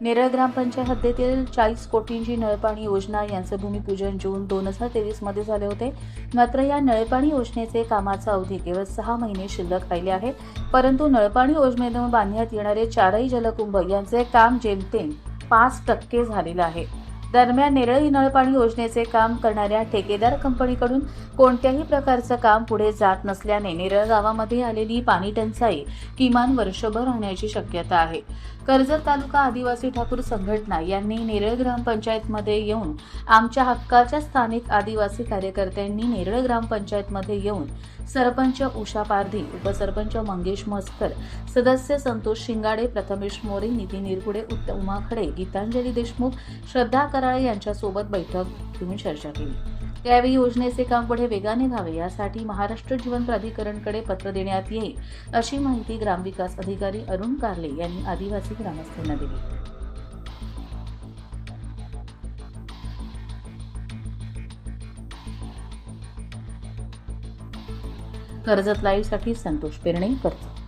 नेरळ ग्रामपंचायत हद्दीतील चाळीस कोटींची नळपाणी योजना यांचे भूमिपूजन जून दोन हजार तेवीसमध्ये झाले होते. मात्र या नळपाणी योजनेचे कामाचा अवधी केवळ सहा महिने शिल्लक राहिले आहे परंतु नळपाणी योजनेतून बांधण्यात येणारे चारही जलकुंभ यांचे काम जेमतेम पाच टक्के झालेलं आहे. दरम्यान नेरळी नळपाणी योजनेचे काम करणाऱ्या ठेकेदार कंपनीकडून कोणत्याही प्रकारचं काम पुढे जात नसल्याने नेरळ गावामध्ये आलेली पाणी टंचाई किमान वर्षभर राहण्याची शक्यता आहे. कर्जत तालुका आदिवासी ठाकूर संघटना यांनी नेरळ ग्रामपंचायतमध्ये येऊन आमच्या हक्काच्या स्थानिक आदिवासी कार्यकर्त्यांनी नेरळ ग्रामपंचायतमध्ये येऊन सरपंच उषा पारधी उपसरपंच मंगेश मस्कर सदस्य संतोष शिंगाडे प्रथमेश मोरे नितीन निरगुडे उत्तम उमा खडे गीतांजली देशमुख श्रद्धा कराळे यांच्यासोबत बैठक घेऊन चर्चा केली. त्यावेळी योजनेचे काम पुढे वेगाने व्हावे यासाठी महाराष्ट्र जीवन प्राधिकरणकडे पत्र देण्यात येईल अशी माहिती ग्रामविकास अधिकारी अरुण कारले यांनी आदिवासी ग्रामस्थांना दिली. कर्जत लाईव्हसाठी संतोष पेरणे कर्जत.